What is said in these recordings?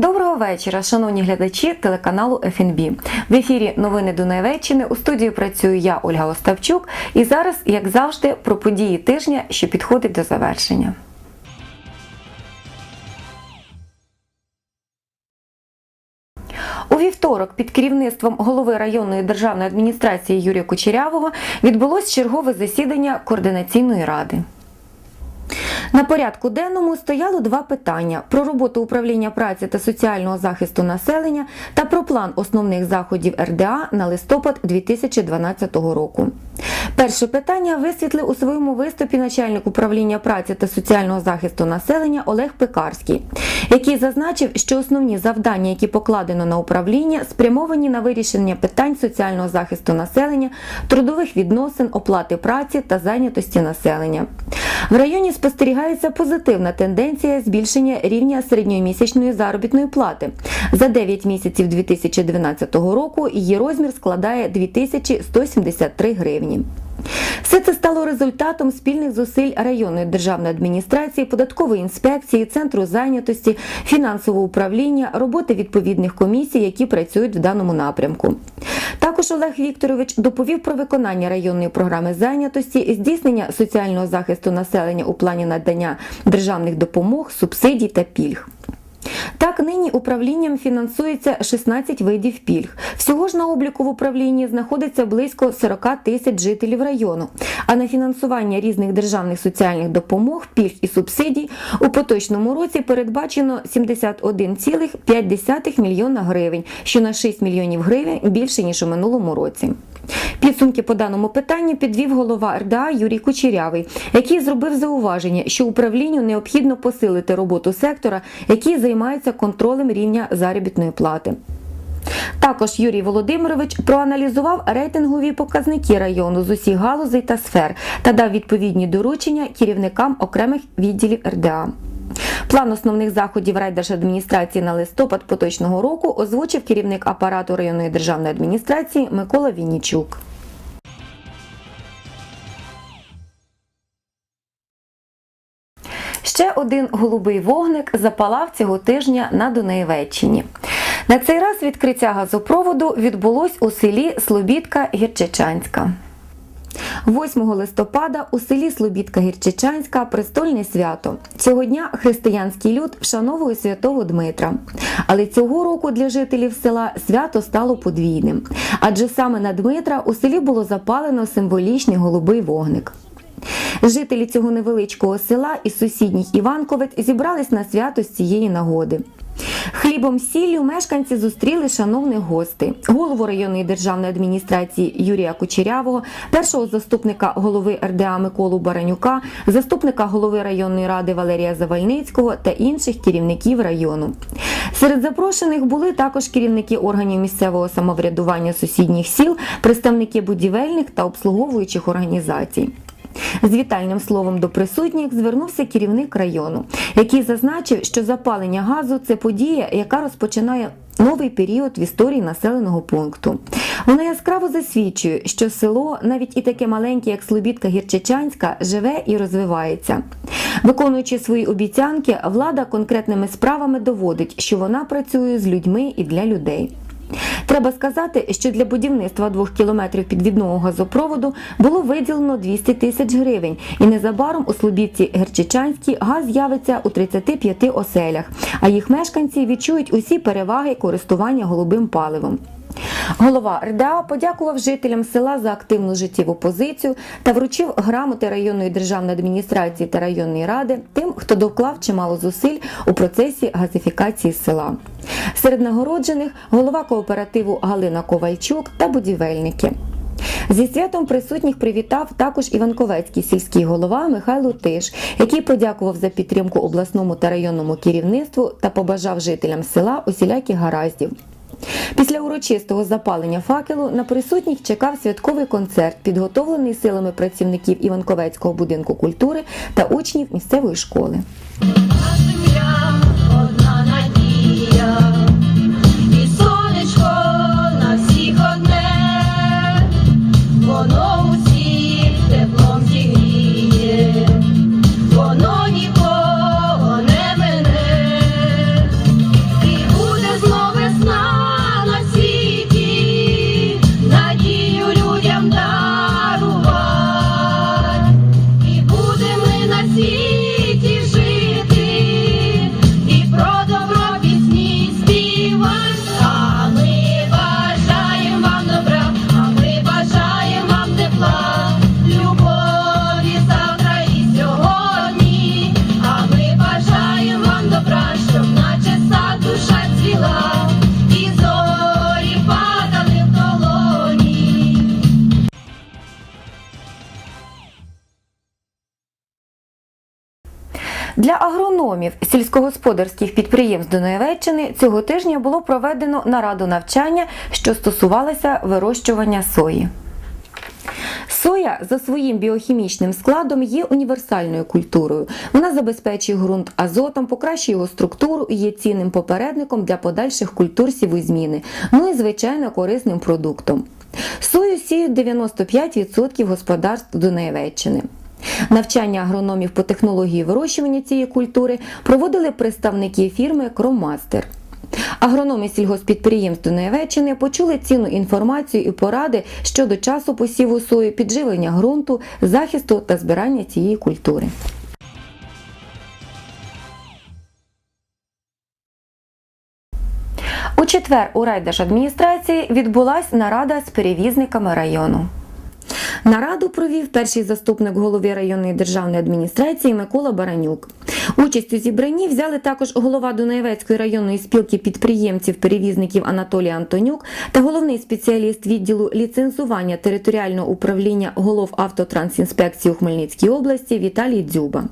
Доброго вечора, шановні глядачі телеканалу ФНБ. В ефірі Новини Дунайвеччини. У студії працюю я, Ольга Оставчук. І зараз, як завжди, про події тижня, що підходить до завершення. У вівторок під керівництвом голови районної державної адміністрації Юрія Кучерявого відбулось чергове засідання координаційної ради. На порядку денному стояло два питання: про роботу управління праці та соціального захисту населення та про план основних заходів РДА на листопад 2012 року. Перше питання висвітлив у своєму виступі начальник управління праці та соціального захисту населення Олег Пекарський, який зазначив, що основні завдання, які покладено на управління, спрямовані на вирішення питань соціального захисту населення, трудових відносин, оплати праці та зайнятості населення. В районі спостерігається позитивна тенденція збільшення рівня середньомісячної заробітної плати. За 9 місяців 2012 року її розмір складає 2173 гривні. Все це стало результатом спільних зусиль районної державної адміністрації, податкової інспекції, центру зайнятості, фінансового управління, роботи відповідних комісій, які працюють в даному напрямку. Також Олег Вікторович доповів про виконання районної програми зайнятості, здійснення соціального захисту населення у плані надання державних допомог, субсидій та пільг. Так, нині управлінням фінансується 16 видів пільг. Всього ж на обліку в управлінні знаходиться близько 40 тисяч жителів району. А на фінансування різних державних соціальних допомог, пільг і субсидій у поточному році передбачено 71,5 мільйона гривень, що на 6 мільйонів гривень більше ніж у минулому році. Підсумки по даному питанню підвів голова РДА Юрій Кучерявий, який зробив зауваження, що управлінню необхідно посилити роботу сектора, який займається контролем рівня заробітної плати. Також Юрій Володимирович проаналізував рейтингові показники району з усіх галузей та сфер та дав відповідні доручення керівникам окремих відділів РДА. План основних заходів райдержадміністрації на листопад поточного року озвучив керівник апарату районної державної адміністрації Микола Віннічук. Ще один голубий вогник запалав цього тижня на Донеєвеччині. На цей раз відкриття газопроводу відбулось у селі Слобідка Гірчичанська. 8 листопада у селі Слобідка Гірчичанська престольне свято. Цього дня християнський люд вшановує святого Дмитра. Але цього року для жителів села свято стало подвійним. Адже саме на Дмитра у селі було запалено символічний голубий вогник. Жителі цього невеличкого села із сусідніх Іванковець зібрались на свято з цієї нагоди. Хлібом сіллю мешканці зустріли шановних гостей, голову районної державної адміністрації Юрія Кучерявого, першого заступника голови РДА Миколу Баранюка, заступника голови районної ради Валерія Завальницького та інших керівників району. Серед запрошених були також керівники органів місцевого самоврядування сусідніх сіл, представники будівельних та обслуговуючих організацій. З вітальним словом до присутніх звернувся керівник району, який зазначив, що запалення газу це подія, яка розпочинає новий період в історії населеного пункту. Вона яскраво засвідчує, що село, навіть і таке маленьке, як Слобідка Гірчичанська, живе і розвивається. Виконуючи свої обіцянки, влада конкретними справами доводить, що вона працює з людьми і для людей. Треба сказати, що для будівництва двох кілометрів підвідного газопроводу було виділено 200 тисяч гривень, і незабаром у Слобівці Герчичанській газ з'явиться у 35 оселях, а їх мешканці відчують усі переваги користування голубим паливом. Голова РДА подякував жителям села за активну життєву позицію та вручив грамоти районної державної адміністрації та районної ради тим, хто доклав чимало зусиль у процесі газифікації села. Серед нагороджених голова кооперативу Галина Ковальчук та будівельники. Зі святом присутніх привітав також Іванковецький сільський голова Михайло Тиш, який подякував за підтримку обласному та районному керівництву та побажав жителям села усіляких гараздів. Після урочистого запалення факелу на присутніх чекав святковий концерт, підготовлений силами працівників Іванковецького будинку культури та учнів місцевої школи. Для агрономів сільськогосподарських підприємств Дунаєвеччини цього тижня було проведено нараду навчання, що стосувалося вирощування сої. Соя за своїм біохімічним складом є універсальною культурою. Вона забезпечує ґрунт азотом, покращує його структуру і є цінним попередником для подальших культур сівозміни, ну і звичайно корисним продуктом. Сою сіють 95% господарств Дунаєвеччини. Навчання агрономів по технології вирощування цієї культури проводили представники фірми Кроммастер. Агрономи сільгоспідприємств Дунаєвеччини почули цінну інформацію і поради щодо часу посіву сої, підживлення ґрунту, захисту та збирання цієї культури. У четвер у райдержадміністрації відбулась нарада з перевізниками району. Нараду провів перший заступник голови районної державної адміністрації Микола Баранюк. Участь у зібранні взяли також голова Дунаєвецької районної спілки підприємців-перевізників Анатолій Антонюк та головний спеціаліст відділу ліцензування територіального управління голов автотрансінспекції у Хмельницькій області Віталій Дзюба.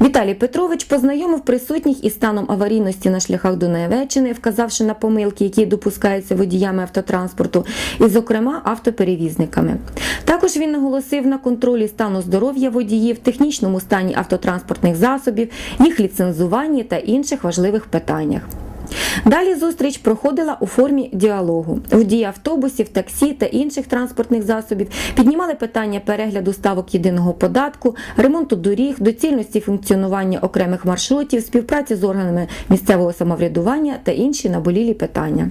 Віталій Петрович познайомив присутніх із станом аварійності на шляхах Дунаєвеччини, вказавши на помилки, які допускаються водіями автотранспорту, і, зокрема, автоперевізниками. Також він наголосив на контролі стану здоров'я водіїв, технічному стані автотранспортних засобів, їх ліцензуванні та інших важливих питаннях. Далі зустріч проходила у формі діалогу. Водії автобусів, таксі та інших транспортних засобів піднімали питання перегляду ставок єдиного податку, ремонту доріг, доцільності функціонування окремих маршрутів, співпраці з органами місцевого самоврядування та інші наболілі питання.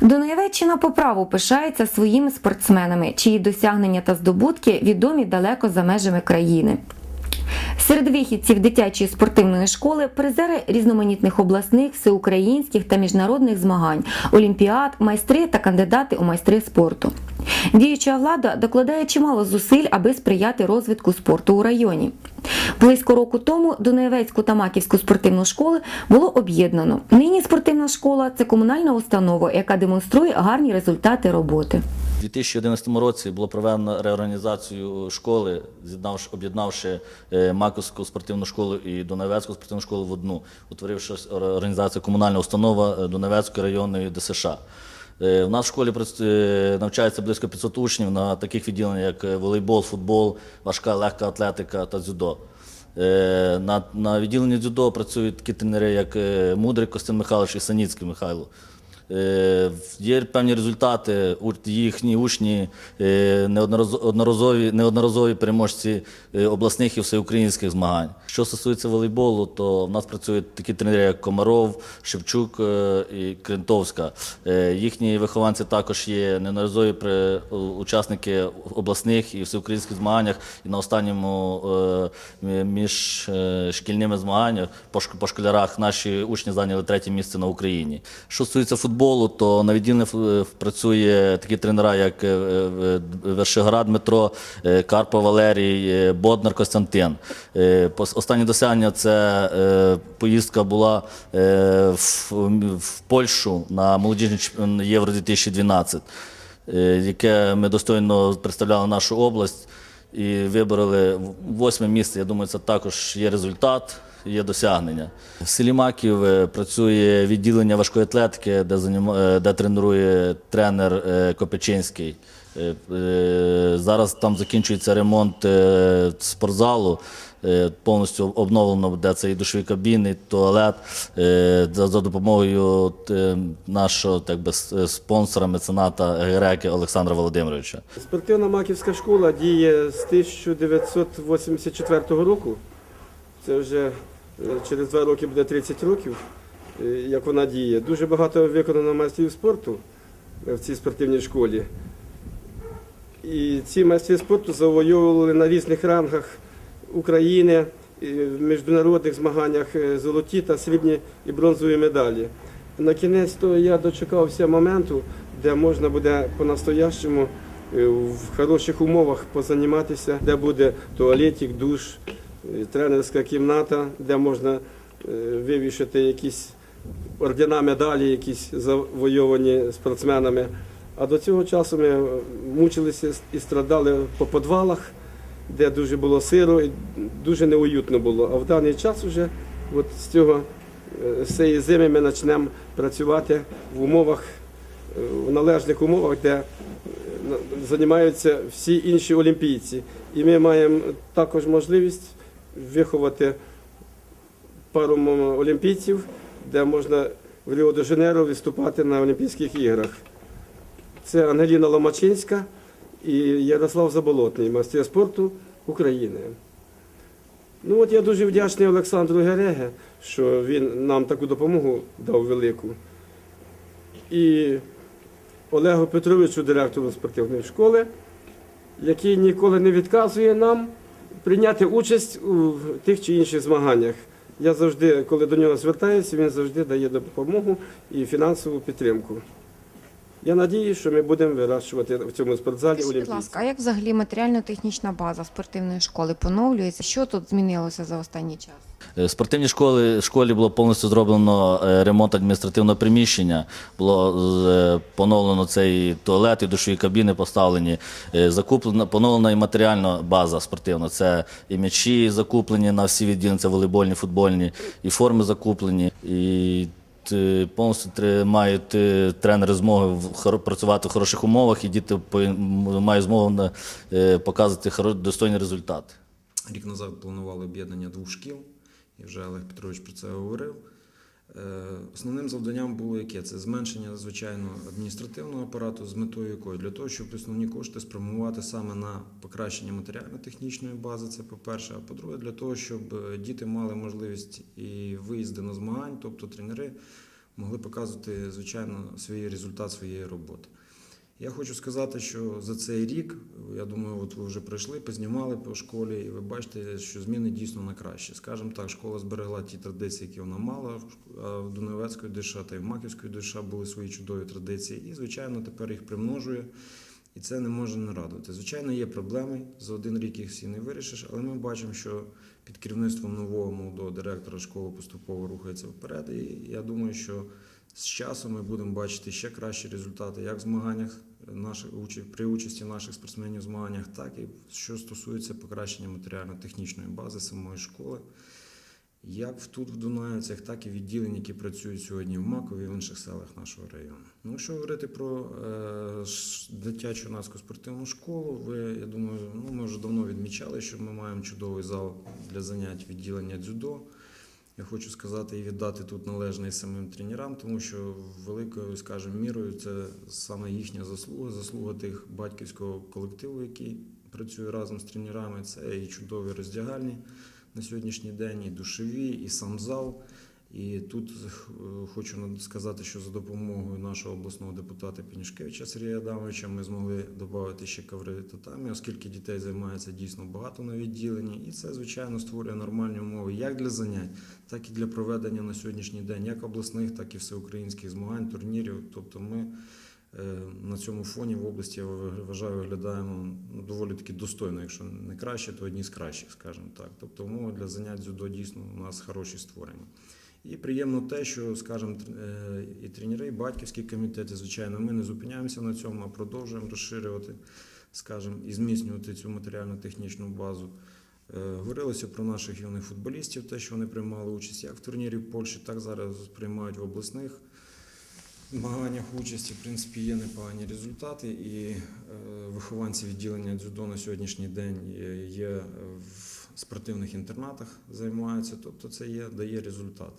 Дунаєвеччина по праву пишається своїми спортсменами, чиї досягнення та здобутки відомі далеко за межами країни. Серед вихідців дитячої спортивної школи призери різноманітних обласних, всеукраїнських та міжнародних змагань, олімпіад, майстри та кандидати у майстри спорту. Діюча влада докладає чимало зусиль, аби сприяти розвитку спорту у районі. Близько року тому Дунаєвецьку та Маківську спортивну школи було об'єднано. Нині спортивна школа це комунальна установа, яка демонструє гарні результати роботи. У 2011 році було проведено реорганізацію школи, об'єднавши е, Маковську спортивну школу і Донецьку спортивну школу в одну, утворивши організацію комунальна установа Донецької районної ДСШ. Е, У нас в школі е, навчається близько 500 учнів на таких відділеннях, як е, волейбол, футбол, важка легка атлетика та дзюдо. Е, На, на відділенні дзюдо працюють такі тренери, як е, Мудрик Костян Михайлович і Саніцький Михайло. Е, Є певні результати. Їхні учні е, неодноразо- одноразові, неодноразові переможці е, обласних і всеукраїнських змагань. Що стосується волейболу, то в нас працюють такі тренери, як Комаров, Шевчук і Крентовська. Їхні вихованці також є неодноразові учасники обласних і всеукраїнських змаганнях. І на останньому між шкільними шк- по школярах наші учні зайняли третє місце на Україні. Що стосується футболу, то на відділенні працює такі тренера, як е, е, Вершиград Дмитро, е, Карпо Валерій, е, Боднар Костянтин. Е, Останнє досягнення це е, поїздка була е, в, Польщу на молодіжний Євро 2012, е, яке ми достойно представляли нашу область і вибороли восьме місце. Я думаю, це також є результат, є досягнення. В селі Маків е, працює відділення важкої атлетики, де, е, де тренує тренер е, Копичинський. Е, Зараз там закінчується ремонт спортзалу. Повністю обновлено буде це і душові кабіни, і туалет за, допомогою нашого так би, спонсора, мецената Греки Олександра Володимировича. Спортивна маківська школа діє з 1984 року. Це вже через два роки буде 30 років, е, як вона діє. Дуже багато виконано майстрів спорту е, в цій спортивній школі. І ці майстри спорту завойовували на різних рангах України, в міжнародних змаганнях е, золоті та срібні і бронзові медалі. На кінець то я дочекався моменту, де можна буде по-настоящому е, в хороших умовах позаніматися, де буде туалетик, душ, е, тренерська кімната, де можна е, вивішати якісь ордена, медалі, якісь завойовані спортсменами. А до цього часу ми е, мучилися і страдали по підвалах, де дуже було сиро і дуже неуютно було. А в даний час вже от з цього е, з цієї зими ми почнемо працювати в умовах, е, в належних умовах, де е, займаються всі інші олімпійці. І ми маємо також можливість виховати пару олімпійців, де можна в Ріо-де-Жанейро виступати на Олімпійських іграх. Це Ангеліна Ломачинська і Ярослав Заболотний, мастер спорту України. Ну от я дуже вдячний Олександру Гереге, що він нам таку допомогу дав велику. І Олегу Петровичу, директору спортивної школи, який ніколи не відказує нам прийняти участь у тих чи інших змаганнях. Я завжди, коли до нього звертаюся, він завжди дає допомогу і фінансову підтримку. Я надіюсь, що ми будемо вирощувати в цьому спортзалі Скажіть, будь ласка, а як взагалі матеріально-технічна база спортивної школи поновлюється? Що тут змінилося за останній час? Е, В спортивній школі, школі було повністю зроблено е, ремонт адміністративного приміщення, було е, поновлено цей туалет і душові кабіни поставлені, закуплена, поновлена і матеріальна база спортивна. Це і м'ячі закуплені на всі відділення, це волейбольні, футбольні, і форми закуплені. І повністю три мають е, тренери змоги хоро- працювати в хороших умовах, і діти мають змогу е, показувати достойні результати. Рік назад планували об'єднання двох шкіл, і вже Олег Петрович про це говорив. Е, Основним завданням було яке? Це зменшення, звичайно, адміністративного апарату з метою якої? Для того, щоб основні кошти спрямувати саме на покращення матеріально-технічної бази, це по-перше. А по-друге, для того, щоб е, діти мали можливість і виїзди на змагань, тобто тренери могли показувати, звичайно, свій результат своєї роботи. Я хочу сказати, що за цей рік, я думаю, от ви вже прийшли, познімали по школі, і ви бачите, що зміни дійсно на краще. Скажімо так, школа зберегла ті традиції, які вона мала. А в Донецької ДШ та й в Маківської ДШ були свої чудові традиції. І, звичайно, тепер їх примножує. І це не може не радувати. Звичайно, є проблеми. За один рік їх всі не вирішиш, але ми бачимо, що під керівництвом нового молодого директора школа поступово рухається вперед. І я думаю, що з часом ми будемо бачити ще кращі результати, як в змаганнях наших при участі наших спортсменів в змаганнях, так і що стосується покращення матеріально-технічної бази самої школи, як тут в Дунаївцях, так і відділень, які працюють сьогодні в Макові і в інших селах нашого району. Ну, якщо говорити про е, дитячу юнацьку спортивну школу, ви, я думаю, ну, ми вже давно відмічали, що ми маємо чудовий зал для занять відділення дзюдо. Я хочу сказати і віддати тут належне самим тренерам, тому що великою, скажімо, мірою це саме їхня заслуга, заслуга тих батьківського колективу, який працює разом з тренерами. Це і чудові роздягальні на сьогоднішній день, і душові, і сам зал. І тут е, хочу сказати, що за допомогою нашого обласного депутата Пінішкевича Сергія Адамовича ми змогли додати ще коври татамі, оскільки дітей займається дійсно багато на відділенні. І це, звичайно, створює нормальні умови як для занять, так і для проведення на сьогоднішній день як обласних, так і всеукраїнських змагань, турнірів. Тобто ми е, на цьому фоні в області я вважаю, виглядаємо ну, доволі таки достойно, якщо не краще, то одні з кращих, скажімо так. Тобто умови для занять дзюдо дійсно у нас хороші створені. І приємно те, що, скажімо, е, і тренери, і батьківські комітети, звичайно, ми не зупиняємося на цьому, а продовжуємо розширювати, скажімо, і зміцнювати цю матеріально-технічну базу. Е, Говорилося про наших юних футболістів, те, що вони приймали участь як в турнірі в Польщі, так зараз приймають в обласних змаганнях участі, в принципі, є непогані результати, і е, вихованці відділення дзюдо на сьогоднішній день є- є в спортивних інтернатах, займаються, тобто це є, дає результат.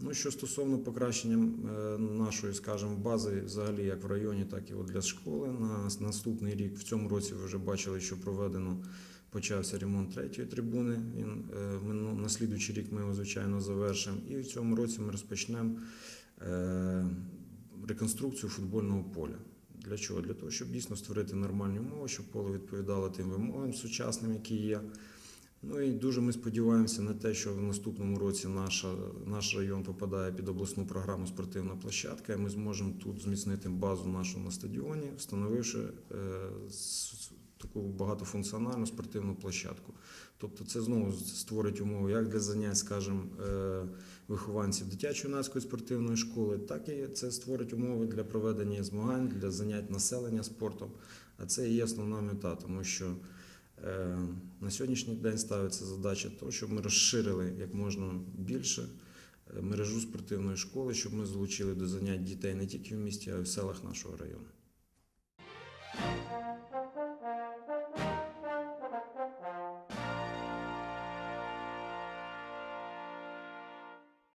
Ну, що стосовно покращення е, нашої, скажімо, бази, взагалі як в районі, так і от для школи, на наступний рік, в цьому році ви вже бачили, що проведено, почався ремонт третьої трибуни. Він, е, на слідуючий рік ми його, звичайно, завершимо. І в цьому році ми розпочнемо е, реконструкцію футбольного поля. Для чого? Для того, щоб дійсно створити нормальні умови, щоб поле відповідало тим вимогам сучасним, які є. Ну і дуже ми сподіваємося на те, що в наступному році наша, наш район попадає під обласну програму спортивна площадка, і ми зможемо тут зміцнити базу нашу на стадіоні, встановивши е, таку багатофункціональну спортивну площадку. Тобто це знову створить умови як для занять, скажімо, е, вихованців дитячо-юнацької спортивної школи, так і це створить умови для проведення змагань, для занять населення спортом. А це і є основна мета, тому що На сьогоднішній день ставиться задача того, щоб ми розширили як можна більше е, мережу спортивної школи, щоб ми залучили до занять дітей не тільки в місті, а й в селах нашого району.